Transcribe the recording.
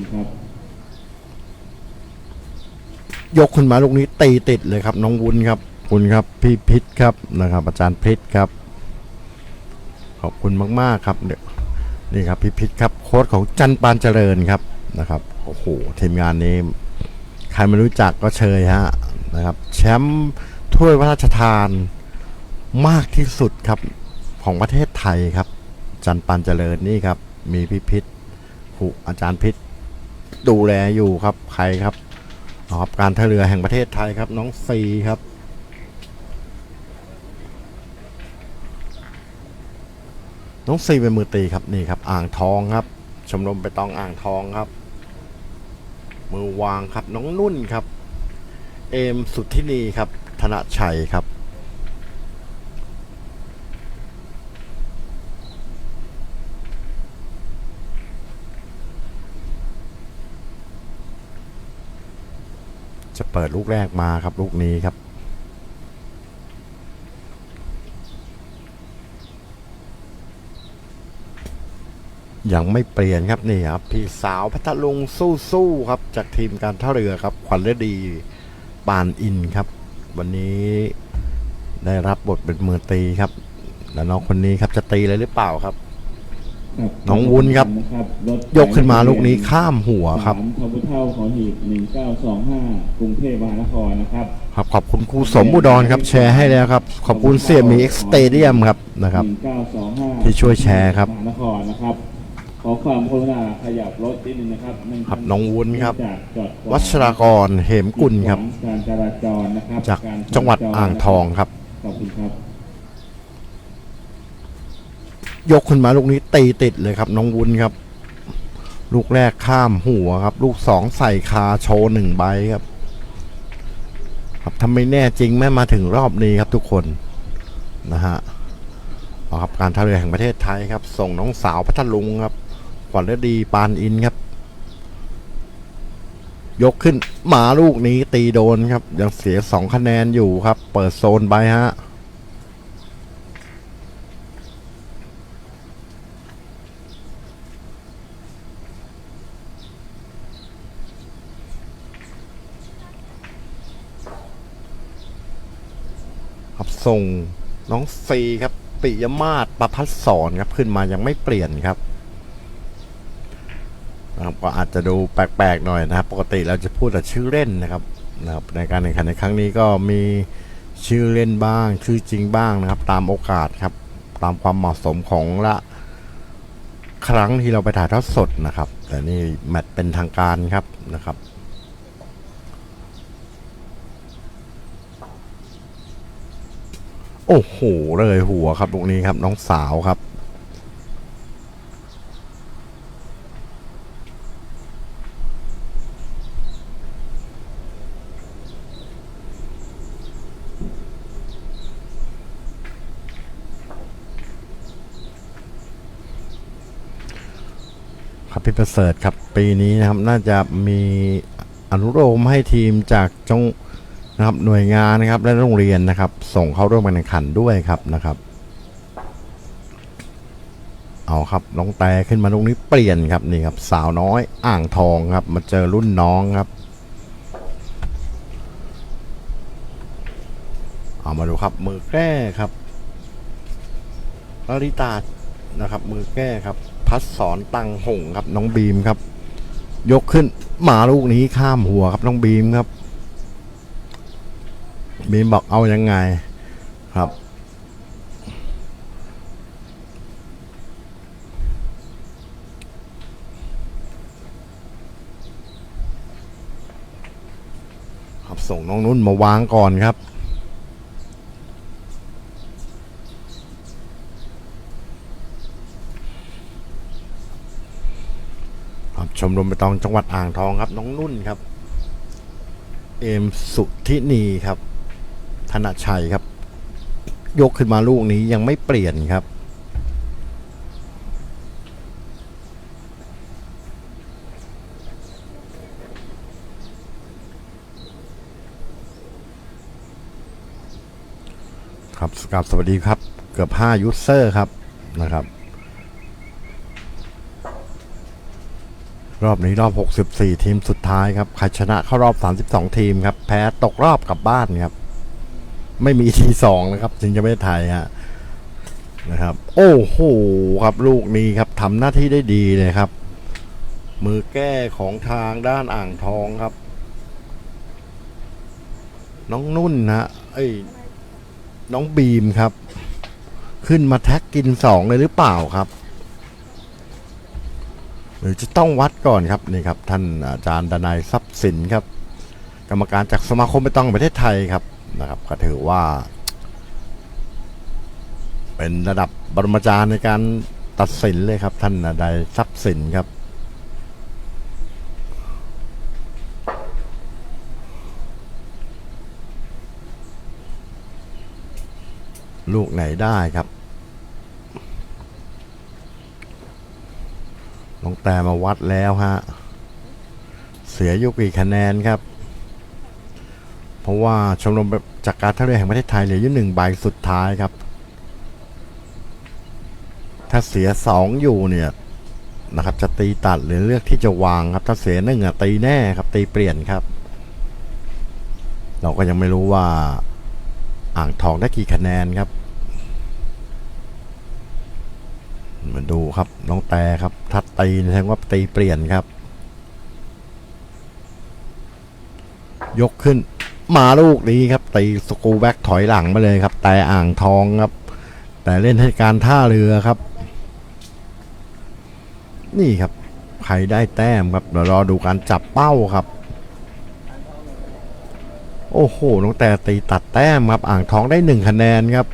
คุณครับ ยกขึ้นมาลูกนี้ตีติดเลยครับ น้องวุ้นครับคุณครับพี่พิษครับนะครับ อาจารย์พิษครับ ขอบคุณมาก ๆ ครับเดี๋ยวนี่ครับพี่พิษครับโค้ชของจันปานเจริญครับนะครับโอ้โหทีมงานนี้ใครไม่รู้จักก็เชยฮะนะครับ แชมป์ถ้วยพระราชทานมากที่สุดครับของประเทศไทยครับ จันปานเจริญนี่ครับ มีพี่พิษครูอาจารย์พิษ ดูแลอยู่ครับใครครับอ๋อบการท่าเรือแห่งประเทศไทยครับ น้องซีครับน้องซีเป็นมือตีครับนี่ครับอ่างทองครับ ชมรมไปตองอ่างทองครับ มือวางครับน้องนุ่นครับ เอมสุทธินีครับ ธนชัยครับ จะเปิดลูกแรกมาครับลูกนี้ครับ ยังไม่เปลี่ยนครับนี่ครับ พี่สาวพัทลุงสู้ๆครับ จากทีมการท่าเรือครับขวัญฤดีปานอินครับ วันนี้ได้รับบทเป็นมือตีครับ แล้วน้องคนนี้ครับจะตีเลยหรือเปล่าครับครับ น้องวุ้นครับนะครับรถยกขึ้นมาลูกนี้ข้ามหัวครับสามทบเท่าขอหีบหนึ่งเก้าสองห้ากรุงเทพมหานครนะครับครับขอบคุณครูสมบุดรครับ แชร์ให้แล้วครับ ขอบคุณเสี่ยหมีเอ็กซ์เตเดียมครับนะครับหนึ่งเก้าสองห้าที่ช่วยแชร์ครับมหานครนะครับขอความกรุณาขยับรถนิดนึงนะครับเนื่งครับน้องวุ้นครับจากจอดขวางวัชรากรเหมกุลครับการจราจรนะครับจาการจังหวัดอ่างทองครับขอบคุณครับ ยกขึ้นมาลูกนี้ตีติดเลยครับ น้องวุ้นครับ ลูกแรกข้ามหัวครับ ลูกสองใส่คาโชว์หนึ่งใบครับ ครับทำไม่แน่จริงแม่มาถึงรอบนี้ครับทุกคนนะฮะเอาครับการท่าเรือแห่งประเทศไทยครับ ส่งน้องสาวพัทลุงครับขวัญฤดีปานอินครับ ยกขึ้นหมาลูกนี้ตีโดนครับ ยังเสียสองคะแนนอยู่ครับ เปิดโซนไปฮะ ครับส่งน้องซีครับ ปิยมาศประพัฒสอนครับขึ้นมายังไม่เปลี่ยนครับนะครับก็อาจจะดูแปลกๆหน่อยนะครับ ปกติเราจะพูดแต่ชื่อเล่นนะครับนะครับ ในการแข่งขันในครั้งนี้ก็มีชื่อเล่นบ้าง ชื่อจริงบ้างนะครับ ตามโอกาสครับ ตามความเหมาะสมของละครั้งที่เราไปถ่ายทอดสดนะครับ แต่นี่แมตช์เป็นทางการครับนะครับ โอ้โหเลยหัวครับตรงนี้ครับน้องสาวครับ ครับพี่ประเสริฐครับปีนี้นะครับน่าจะมีอนุโลมให้ทีมจากจง นะครับหน่วยงานนะครับและโรงเรียนนะครับ ส่งเข้าร่วมการแข่งขันด้วยครับนะครับ เอาครับน้องแต่ขึ้นมาตรงนี้เปลี่ยนครับนี่ครับ สาวน้อยอ่างทองครับ มาเจอรุ่นน้องครับ เอามาดูครับมือแก้ครับลลิตานะครับ มือแก้ครับ พัดสอนตังหงครับน้องบีมครับ ยกขึ้นหมาลูกนี้ข้ามหัวครับน้องบีมครับ บีมบอกเอายังไงครับ ครับส่งน้องนุ่นมาวางก่อนครับครับชมรมไปตองจังหวัดอ่างทองครับ น้องนุ่นครับ เอมสุทินีครับ ธนชัยครับ ยกขึ้นมาลูกนี้ยังไม่เปลี่ยนครับ ครับกราบสวัสดีครับ เกือบ5ยูเซอร์ครับนะครับ รอบนี้รอบ 64 ทีมสุดท้ายครับใครชนะเข้ารอบ 32 ทีมครับ แพ้ตกรอบกลับบ้านครับ ไม่มีทีสองนะครับจึงจะไม่ไทยฮะนะครับ โอ้โหครับลูกนี้ครับทำหน้าที่ได้ดีเลยครับ มือแก้ของทางด้านอ่างทองครับ น้องนุ่นนะเอ้น้องบีมครับ ขึ้นมาแท็กกินสองเลยหรือเปล่าครับหรือจะต้องวัดก่อนครับนี่ครับ ท่านอาจารย์ดนายทรัพย์สินครับ กรรมการจากสมาคมไปต้องประเทศไทยครับ นะครับก็ถือว่า เป็นระดับบรมาจารย์ในการตัดสินเลยครับ ท่านดนายทรัพย์สินครับลูกไหนได้ครับน้องแต่มาวัดแล้วฮะ เสียยุกี่คะแนนครับ เพราะว่าชมรมจากการท่าเรือแห่งประเทศไทยเหลืออยู่หนึ่งใบสุดท้ายครับ ถ้าเสียสองอยู่เนี่ยนะครับจะตีตัดหรือเลือกที่จะวางครับ ถ้าเสียหนึ่งอะตีแน่ครับ ตีเปลี่ยนครับ เราก็ยังไม่รู้ว่า อ่างทองได้กี่คะแนนครับมาดูครับน้องแต่ครับถ้าตีแสดงว่าตีเปลี่ยนครับ ยกขึ้น มาลูกนี้ครับตีสกูแบ็กถอยหลังมาเลยครับ แต่อ่างทองครับ แต่เล่นให้การท่าเรือครับ นี่ครับ ใครได้แต้มครับเดี๋ยวรอดูการจับเป้าครับ โอ้โหน้องแต่ตีตัดแต้มครับ อ่างทองได้หนึ่งคะแนนครับ